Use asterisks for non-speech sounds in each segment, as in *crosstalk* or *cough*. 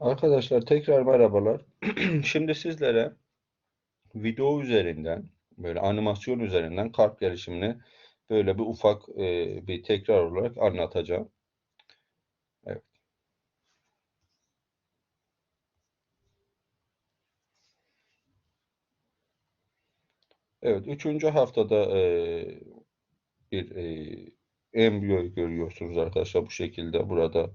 Arkadaşlar tekrar merhabalar. *clears throat* Şimdi sizlere video üzerinden böyle animasyon üzerinden kalp gelişimini böyle bir ufak e, bir tekrar olarak anlatacağım. Evet. Evet, üçüncü haftada e, bir e, embriyo görüyorsunuz arkadaşlar bu şekilde burada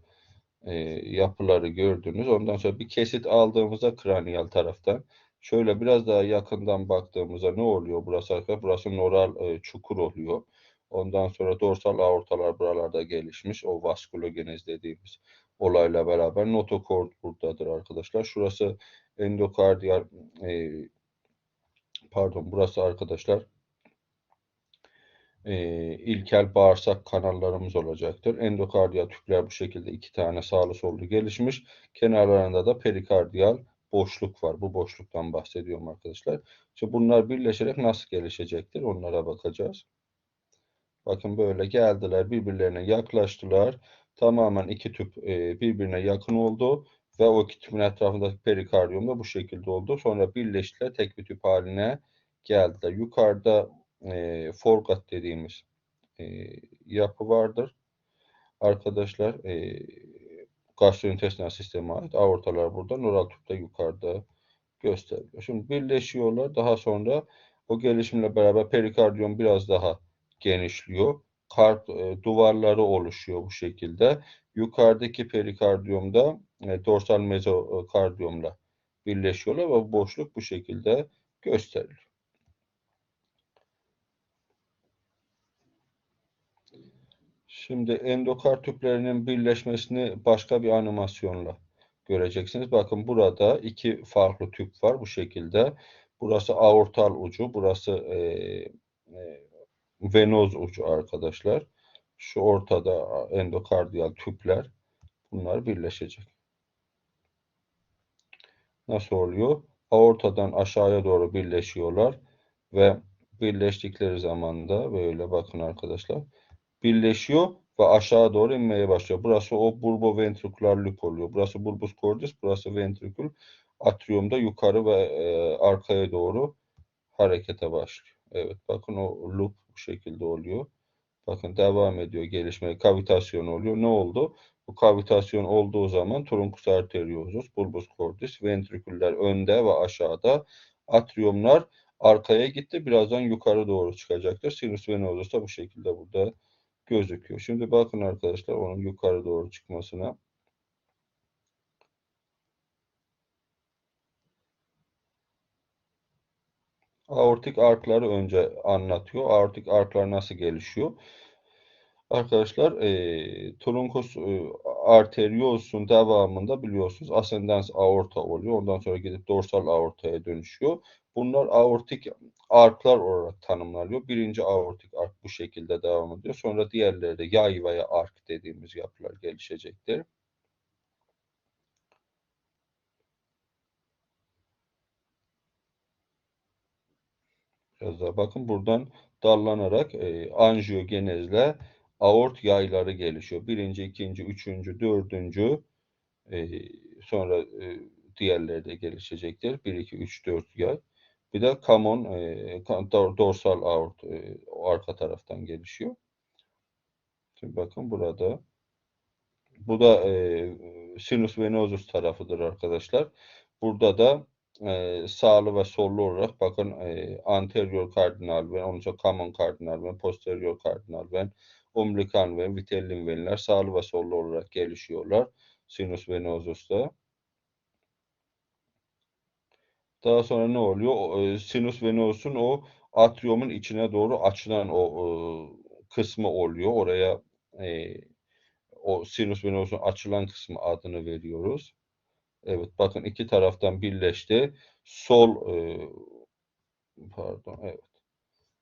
e, yapıları gördünüz. Ondan sonra bir kesit aldığımızda kraniyal taraftan şöyle biraz daha yakından baktığımızda ne oluyor burası arkadaşlar? Burası noral e, çukur oluyor. Ondan sonra dorsal aortalar buralarda gelişmiş. O vaskülogenez dediğimiz olayla beraber notokord buradadır arkadaşlar. Şurası endokardiyal e, pardon burası arkadaşlar e, ilkel bağırsak kanallarımız olacaktır. Endokardiyal tüpler bu şekilde iki tane sağlı sollu gelişmiş. Kenarlarında da perikardiyal boşluk var. Bu boşluktan bahsediyorum arkadaşlar. İşte bunlar birleşerek nasıl gelişecektir onlara bakacağız. Bakın böyle geldiler birbirlerine yaklaştılar. Tamamen iki tüp e, birbirine yakın oldu ve o iki tüpün etrafındaki perikardiyum da bu şekilde oldu. Sonra birleştiler tek bir tüp haline geldiler. Yukarıda e, forgat dediğimiz e, yapı vardır. Arkadaşlar e, gastrointestinal sisteme ait aortalar burada. Noral tüp de yukarıda gösteriliyor. Şimdi birleşiyorlar. Daha sonra o gelişimle beraber perikardiyum biraz daha genişliyor. Kalp e, duvarları oluşuyor bu şekilde. Yukarıdaki perikardiyumda e, dorsal mezokardiyumla birleşiyorlar ve boşluk bu şekilde gösteriliyor. Şimdi endokard tüplerinin birleşmesini başka bir animasyonla göreceksiniz. Bakın burada iki farklı tüp var bu şekilde. Burası aortal ucu, burası e, e, venoz ucu arkadaşlar. Şu ortada endokardiyal tüpler. Bunlar birleşecek. Nasıl oluyor? Aortadan aşağıya doğru birleşiyorlar ve birleştikleri zaman da böyle bakın arkadaşlar birleşiyor ve aşağı doğru inmeye başlıyor. Burası o bulboventrikular lüp oluyor. Burası bulbus cordis, burası ventrikül atriumda yukarı ve e, arkaya doğru harekete başlıyor. Evet bakın o loop bu şekilde oluyor. Bakın devam ediyor gelişmeye. Kavitasyon oluyor. Ne oldu? Bu kavitasyon olduğu zaman trunkus arteriosus, bulbus cordis, ventriküller önde ve aşağıda, atriumlar arkaya gitti. Birazdan yukarı doğru çıkacaktır. Sinüs venosus da bu şekilde burada gözüküyor. Şimdi bakın arkadaşlar onun yukarı doğru çıkmasına. Aortik arkları önce anlatıyor. Aortik arklar nasıl gelişiyor? Arkadaşlar e, trunkus e, arteriosun devamında biliyorsunuz ascendens aorta oluyor. Ondan sonra gidip dorsal aortaya dönüşüyor. Bunlar aortik arklar olarak tanımlanıyor. Birinci aortik ark bu şekilde devam ediyor. Sonra diğerleri de yay veya ark dediğimiz yapılar gelişecektir. Biraz daha bakın buradan dallanarak e, anjiyogenezle aort yayları gelişiyor. Birinci, ikinci, üçüncü, dördüncü e, sonra e, diğerleri de gelişecektir. Bir, iki, üç, dört yay. Bir de common e, dorsal aort e, arka taraftan gelişiyor. Şimdi bakın burada bu da e, sinus venosus tarafıdır arkadaşlar. Burada da e, sağlı ve sollu olarak bakın e, anterior kardinal ven, sonra common kardinal ven, posterior kardinal ven, umbilical ven, vitellin venler sağlı ve sollu olarak gelişiyorlar. Sinus venosus'ta. Daha sonra ne oluyor? E, sinüs venosun o atriumun içine doğru açılan o e, kısmı oluyor. Oraya e, o sinüs venosun açılan kısmı adını veriyoruz. Evet bakın iki taraftan birleşti. Sol e, pardon evet.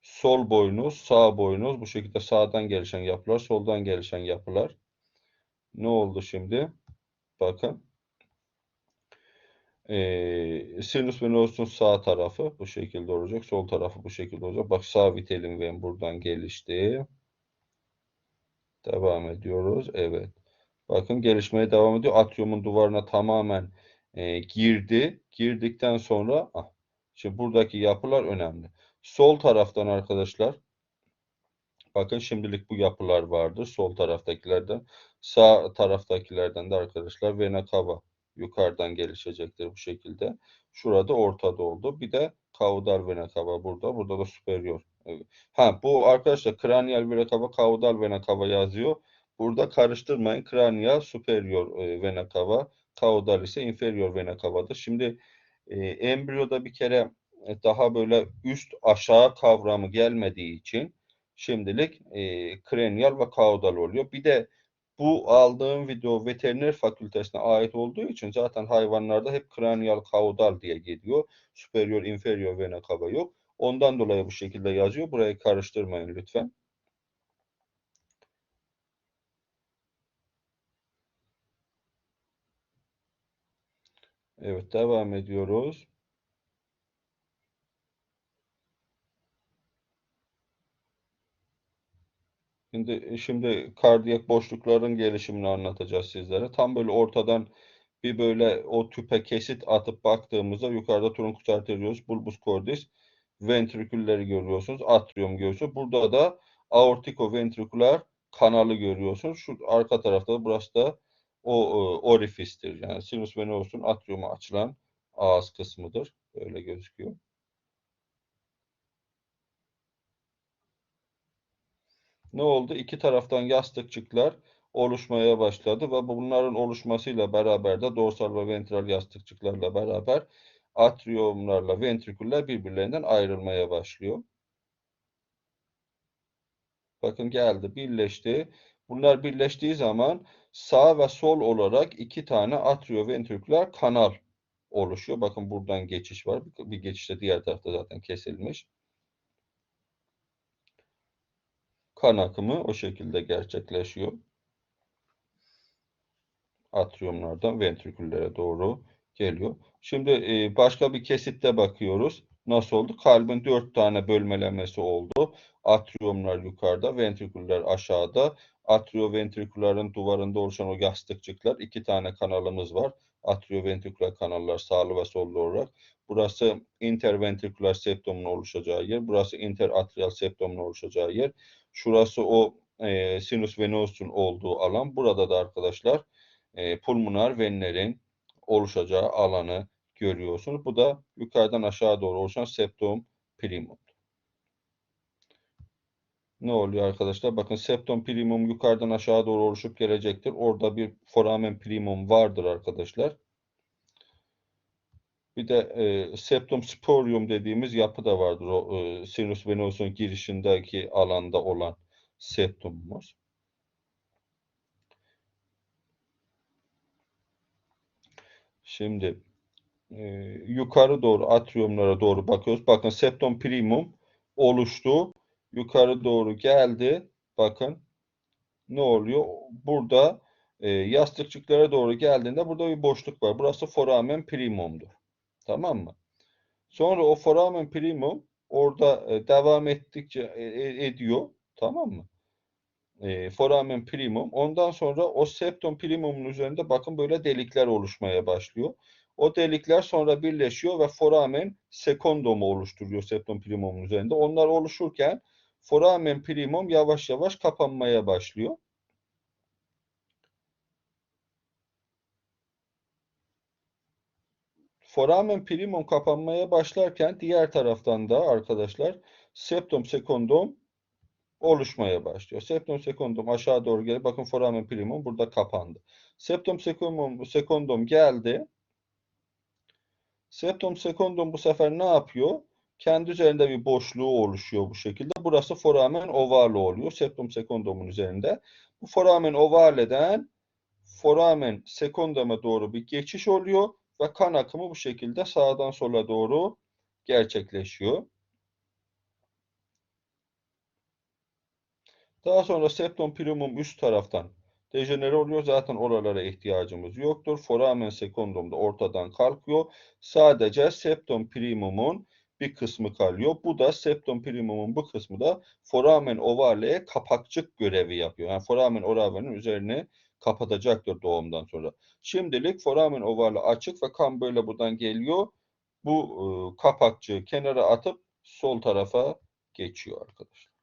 Sol boynuz, sağ boynuz bu şekilde sağdan gelişen yapılar, soldan gelişen yapılar. Ne oldu şimdi? Bakın. Ee, sinüs venosun sağ tarafı bu şekilde olacak. Sol tarafı bu şekilde olacak. Bak sağ vitelin ven buradan gelişti. Devam ediyoruz. Evet. Bakın gelişmeye devam ediyor. Atriumun duvarına tamamen e, girdi. Girdikten sonra ah, şimdi buradaki yapılar önemli. Sol taraftan arkadaşlar bakın şimdilik bu yapılar vardır. Sol taraftakilerden. Sağ taraftakilerden de arkadaşlar vena cava yukarıdan gelişecektir bu şekilde. Şurada ortada oldu. Bir de kaudal vena cava burada. Burada da superior. Ha bu arkadaşlar kranial vena cava, kaudal vena cava yazıyor. Burada karıştırmayın. Kranial superior e, vena cava, kaudal ise inferior vena cava'dır. Şimdi e, embriyoda bir kere e, daha böyle üst aşağı kavramı gelmediği için şimdilik e, kranial ve kaudal oluyor. Bir de bu aldığım video veteriner fakültesine ait olduğu için zaten hayvanlarda hep kranial kaudal diye geliyor. Superior, inferior vena cava yok. Ondan dolayı bu şekilde yazıyor. Burayı karıştırmayın lütfen. Evet devam ediyoruz. Şimdi, şimdi kardiyak boşlukların gelişimini anlatacağız sizlere. Tam böyle ortadan bir böyle o tüpe kesit atıp baktığımızda yukarıda truncus arteriosus, bulbus cordis, ventrikülleri görüyorsunuz, atrium görüyorsunuz. Burada da aortikoventriküler kanalı görüyorsunuz. Şu arka tarafta burası da o e, orifistir. Yani sinus venosus'un atriuma açılan ağız kısmıdır. Böyle gözüküyor. Ne oldu? İki taraftan yastıkçıklar oluşmaya başladı ve bunların oluşmasıyla beraber de dorsal ve ventral yastıkçıklarla beraber atriumlarla ventriküller birbirlerinden ayrılmaya başlıyor. Bakın geldi, birleşti. Bunlar birleştiği zaman sağ ve sol olarak iki tane atrioventriküler kanal oluşuyor. Bakın buradan geçiş var. Bir geçişte diğer tarafta zaten kesilmiş. Kan akımı o şekilde gerçekleşiyor. Atriyumlardan ventriküllere doğru geliyor. Şimdi e, başka bir kesitte bakıyoruz. Nasıl oldu? Kalbin dört tane bölmelenmesi oldu. Atriyumlar yukarıda, ventriküller aşağıda. Atrioventriküllerin duvarında oluşan o yastıkçıklar iki tane kanalımız var. Atrioventriküler kanallar sağlı ve sollu olarak. Burası interventriküler septumun oluşacağı yer. Burası interatrial septumun oluşacağı yer. Şurası o e, sinus venosus'un olduğu alan. Burada da arkadaşlar e, pulmoner venlerin oluşacağı alanı görüyorsunuz. Bu da yukarıdan aşağı doğru oluşan septum primum. Ne oluyor arkadaşlar? Bakın septum primum yukarıdan aşağı doğru oluşup gelecektir. Orada bir foramen primum vardır arkadaşlar. Bir de e, septum sporium dediğimiz yapı da vardır. O e, sinus venosus'un girişindeki alanda olan septumumuz. Şimdi e, yukarı doğru atriyumlara doğru bakıyoruz. Bakın septum primum oluştu. Yukarı doğru geldi. Bakın ne oluyor? Burada e, yastıkçıklara doğru geldiğinde burada bir boşluk var. Burası foramen primumdur. Tamam mı? Sonra o foramen primum orada e, devam ettikçe e, e, ediyor. Tamam mı? E, foramen primum. Ondan sonra o septum primumun üzerinde bakın böyle delikler oluşmaya başlıyor. O delikler sonra birleşiyor ve foramen secondumu oluşturuyor septum primumun üzerinde. Onlar oluşurken foramen primum yavaş yavaş kapanmaya başlıyor. Foramen primum kapanmaya başlarken diğer taraftan da arkadaşlar septum secundum oluşmaya başlıyor. Septum secundum aşağı doğru gelip bakın foramen primum burada kapandı. Septum secundum, secundum geldi. Septum secundum bu sefer ne yapıyor? Kendi üzerinde bir boşluğu oluşuyor bu şekilde. Burası foramen ovale oluyor. Septum secundumun üzerinde. Bu foramen ovaleden foramen secunduma doğru bir geçiş oluyor ve kan akımı bu şekilde sağdan sola doğru gerçekleşiyor. Daha sonra septum primum üst taraftan dejenere oluyor. Zaten oralara ihtiyacımız yoktur. Foramen secundum da ortadan kalkıyor. Sadece septum primumun bir kısmı kalıyor. Bu da septum primum'un bu kısmı da foramen ovale'ye kapakçık görevi yapıyor. Yani foramen ovale'nin üzerini kapatacaktır doğumdan sonra. Şimdilik foramen ovale açık ve kan böyle buradan geliyor. Bu e, kapakçığı kenara atıp sol tarafa geçiyor arkadaşlar.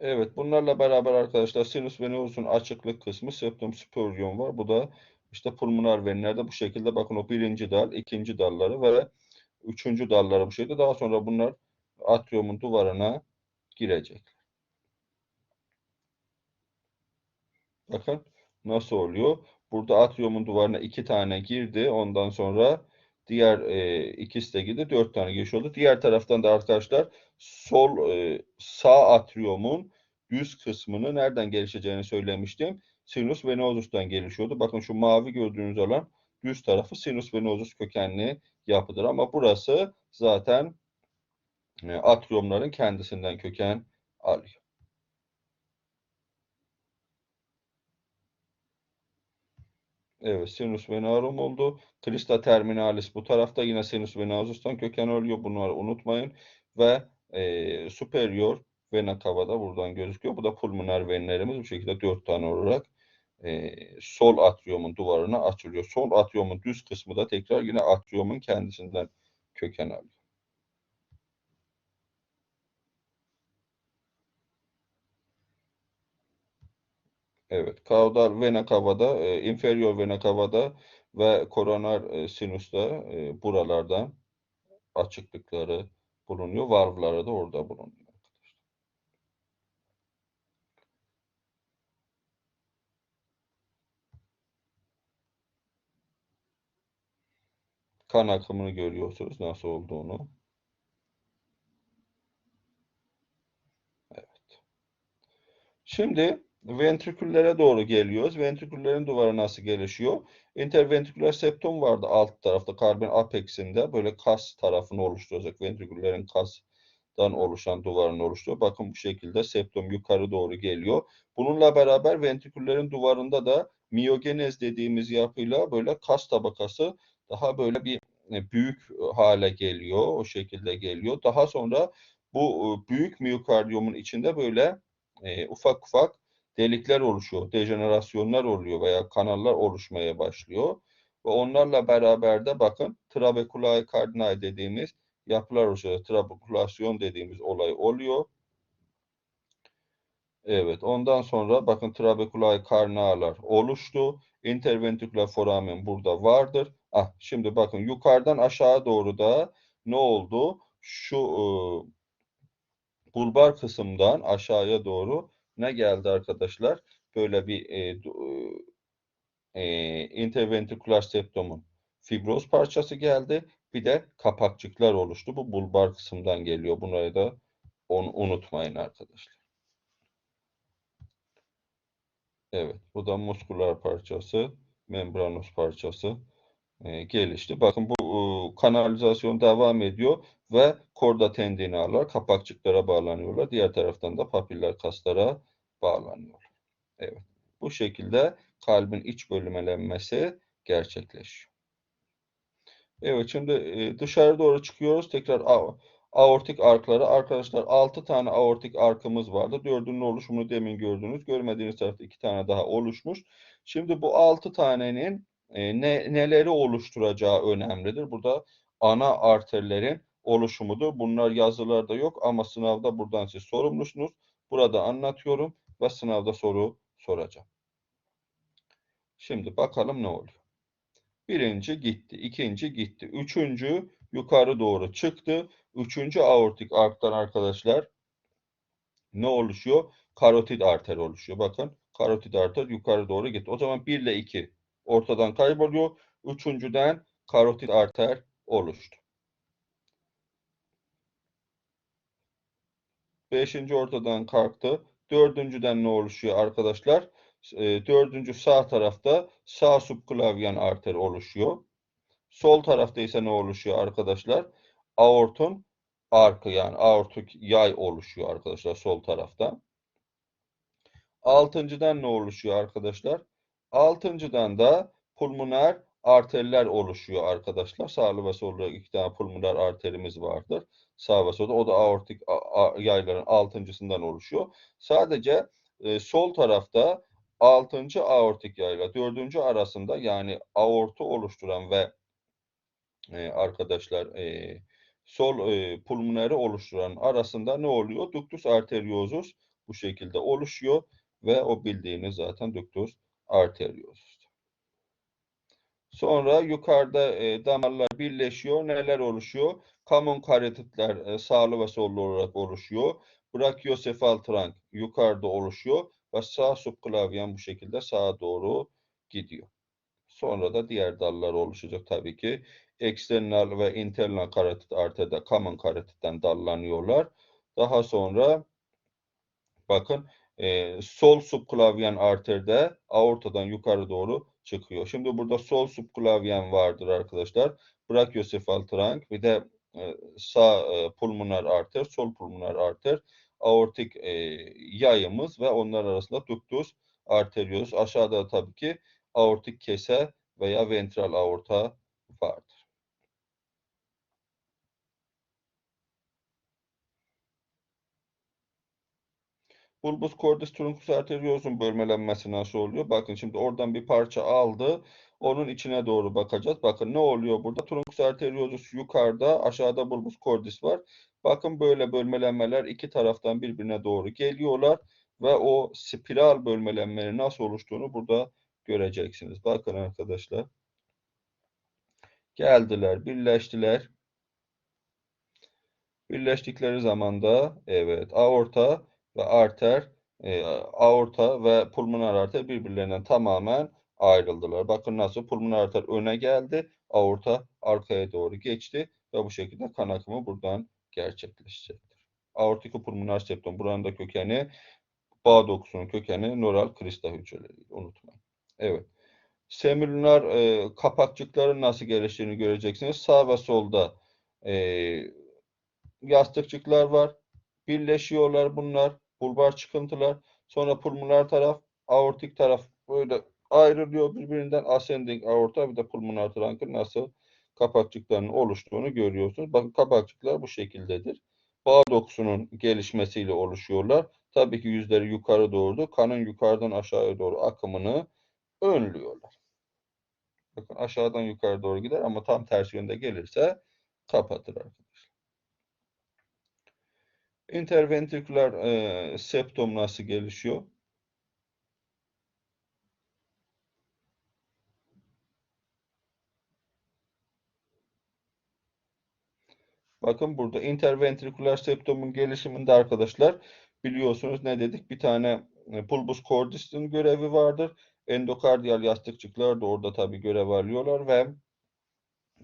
Evet, bunlarla beraber arkadaşlar sinüs venosus'un açıklık kısmı septum superior var. Bu da işte pulmoner venlerde bu şekilde bakın o birinci dal, ikinci dalları ve üçüncü dalları bu şekilde. Daha sonra bunlar atriumun duvarına girecek. Bakın nasıl oluyor. Burada atriumun duvarına iki tane girdi. Ondan sonra diğer e, ikisi de girdi. Dört tane giriş oldu. Diğer taraftan da arkadaşlar sol e, sağ atriumun düz kısmını nereden gelişeceğini söylemiştim. Sinus venosus'tan gelişiyordu. Bakın şu mavi gördüğünüz alan düz tarafı sinus venosus kökenli yapıdır. Ama burası zaten e, atriumların kendisinden köken alıyor. Evet, sinus venorum oldu. Crista terminalis bu tarafta yine sinus venosus'tan köken alıyor. Bunları unutmayın. Ve e, superior vena cava da buradan gözüküyor. Bu da pulmoner venlerimiz bu şekilde dört tane olarak e, sol atriumun duvarına açılıyor. Sol atriumun düz kısmı da tekrar yine atriumun kendisinden köken alıyor. Evet, kaudal vena cava'da, e, inferior vena cava'da ve koronar e, sinüste e, buralardan açıklıkları bulunuyor. Valvları da orada bulunuyor. Kan akımını görüyorsunuz nasıl olduğunu. Evet. Şimdi ventriküllere doğru geliyoruz. Ventriküllerin duvarı nasıl gelişiyor? Interventriküler septum vardı alt tarafta kalbin apexinde. Böyle kas tarafını oluşturacak. Ventriküllerin kastan oluşan duvarını oluşturuyor. Bakın bu şekilde septum yukarı doğru geliyor. Bununla beraber ventriküllerin duvarında da miyogenez dediğimiz yapıyla böyle kas tabakası daha böyle bir e, büyük hale geliyor. O şekilde geliyor. Daha sonra bu e, büyük miyokardiyumun içinde böyle e, ufak ufak delikler oluşuyor, dejenerasyonlar oluyor veya kanallar oluşmaya başlıyor. Ve onlarla beraber de bakın trabekulae kardinal dediğimiz yapılar oluşuyor. Trabekulasyon dediğimiz olay oluyor. Evet, ondan sonra bakın trabekulae karnalar oluştu. Interventriküler foramen burada vardır. Ah, şimdi bakın yukarıdan aşağı doğru da ne oldu? Şu e, bulbar kısımdan aşağıya doğru ne geldi arkadaşlar? Böyle bir e, e, interventrikular septumun fibroz parçası geldi. Bir de kapakçıklar oluştu. Bu bulbar kısımdan geliyor. Bunları da onu unutmayın arkadaşlar. Evet, bu da muskular parçası, membranos parçası e, gelişti. Bakın bu e, kanalizasyon devam ediyor ve korda tendinalar kapakçıklara bağlanıyorlar. Diğer taraftan da papiller kaslara bağlanıyorlar. Evet. Bu şekilde kalbin iç bölümelenmesi gerçekleşiyor. Evet şimdi e, dışarı doğru çıkıyoruz. Tekrar aortik arkları. Arkadaşlar 6 tane aortik arkımız vardı. Dördünün oluşumunu demin gördünüz. Görmediğiniz tarafta 2 tane daha oluşmuş. Şimdi bu 6 tanenin e, ne, neleri oluşturacağı önemlidir. Burada ana arterlerin oluşumudur. Bunlar yazılarda yok ama sınavda buradan siz sorumlusunuz. Burada anlatıyorum ve sınavda soru soracağım. Şimdi bakalım ne oluyor. Birinci gitti, ikinci gitti, üçüncü yukarı doğru çıktı. Üçüncü aortik arktan arkadaşlar ne oluşuyor? Karotid arter oluşuyor. Bakın karotid arter yukarı doğru gitti. O zaman 1 ile 2 ortadan kayboluyor. Üçüncüden karotid arter oluştu. Beşinci ortadan kalktı. Dördüncüden ne oluşuyor arkadaşlar? E, dördüncü sağ tarafta sağ subklavyen arter oluşuyor. Sol tarafta ise ne oluşuyor arkadaşlar? Aortun arkı yani aortik yay oluşuyor arkadaşlar sol tarafta. Altıncıdan ne oluşuyor arkadaşlar? Altıncıdan da pulmoner arterler oluşuyor arkadaşlar. Sağlı ve sollu iki tane pulmoner arterimiz vardır. Sağ ve solda. O da aortik yayların altıncısından oluşuyor. Sadece e, sol tarafta 6. aortik yayla 4. arasında yani aortu oluşturan ve e, arkadaşlar e, sol e, pulmoneri oluşturan arasında ne oluyor? Ductus arteriosus bu şekilde oluşuyor ve o bildiğiniz zaten ductus arteriosus. Sonra yukarıda e, damarlar birleşiyor. Neler oluşuyor? Common karetitler e, sağlı ve sollu olarak oluşuyor. Brachiosefal trunk yukarıda oluşuyor ve sağ subklavyen bu şekilde sağa doğru gidiyor. Sonra da diğer dallar oluşacak tabii ki. External ve internal karotit arteride common karetitten dallanıyorlar. Daha sonra bakın e, sol subklavyen arterde aortadan yukarı doğru çıkıyor. Şimdi burada sol subklavyen vardır arkadaşlar. Brachiosefal trunk bir de e, sağ e, pulmoner arter, sol pulmoner arter, aortik e, yayımız ve onlar arasında ductus arteriosus. Aşağıda tabii ki aortik kese veya ventral aorta vardır. Bulbus cordis truncus arteriosum bölmelenmesi nasıl oluyor? Bakın şimdi oradan bir parça aldı. Onun içine doğru bakacağız. Bakın ne oluyor burada? Truncus arteriosus yukarıda, aşağıda bulbus cordis var. Bakın böyle bölmelenmeler iki taraftan birbirine doğru geliyorlar ve o spiral bölmelenmenin nasıl oluştuğunu burada göreceksiniz. Bakın arkadaşlar. Geldiler, birleştiler. Birleştikleri zaman da evet aorta ve arter, e, aorta ve pulmoner arter birbirlerinden tamamen ayrıldılar. Bakın nasıl pulmoner arter öne geldi, aorta arkaya doğru geçti ve bu şekilde kan akımı buradan gerçekleşecektir. Aortiko pulmoner septum buranın da kökeni bağ dokusunun kökeni nöral krista hücreleri. Unutmayın. Evet. Semilüner e, kapakçıkların nasıl geliştiğini göreceksiniz. Sağ ve solda e, yastıkçıklar var. Birleşiyorlar bunlar. Bulbar çıkıntılar. Sonra pulmoner taraf, aortik taraf böyle ayrılıyor birbirinden. Ascending aorta bir de pulmoner trunk'ın nasıl kapakçıklarının oluştuğunu görüyorsunuz. Bakın kapakçıklar bu şekildedir. Bağ dokusunun gelişmesiyle oluşuyorlar. Tabii ki yüzleri yukarı doğru, kanın yukarıdan aşağıya doğru akımını önlüyorlar. Bakın aşağıdan yukarı doğru gider ama tam tersi yönde gelirse kapatır arkadaşlar. Interventriküler e, septum nasıl gelişiyor? Bakın burada interventriküler septumun gelişiminde arkadaşlar biliyorsunuz ne dedik? Bir tane e, pulbus cordis'in görevi vardır. Endokardiyal yastıkçıklar da orada tabii görev alıyorlar ve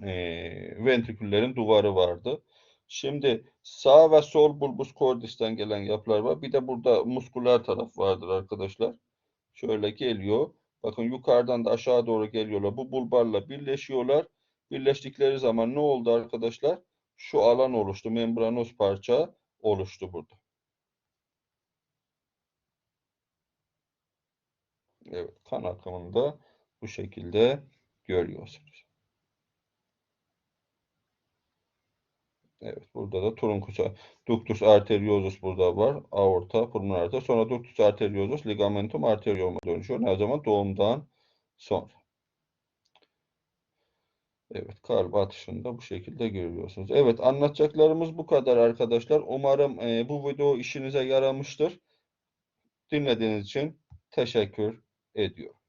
e, ventriküllerin duvarı vardı. Şimdi sağ ve sol bulbus cordis'ten gelen yapılar var. Bir de burada muskuler taraf vardır arkadaşlar. Şöyle geliyor. Bakın yukarıdan da aşağı doğru geliyorlar. Bu bulbarla birleşiyorlar. Birleştikleri zaman ne oldu arkadaşlar? Şu alan oluştu. Membranos parça oluştu burada. Evet, kan akımını da bu şekilde görüyorsunuz. Evet, burada da truncus, ductus arteriosus burada var. Aorta, pulmoner arter. Sonra ductus arteriosus ligamentum arterioma dönüşüyor. Ne zaman? Doğumdan sonra. Evet, kalp atışını da bu şekilde görüyorsunuz. Evet, anlatacaklarımız bu kadar arkadaşlar. Umarım e, bu video işinize yaramıştır. Dinlediğiniz için teşekkür ediyorum.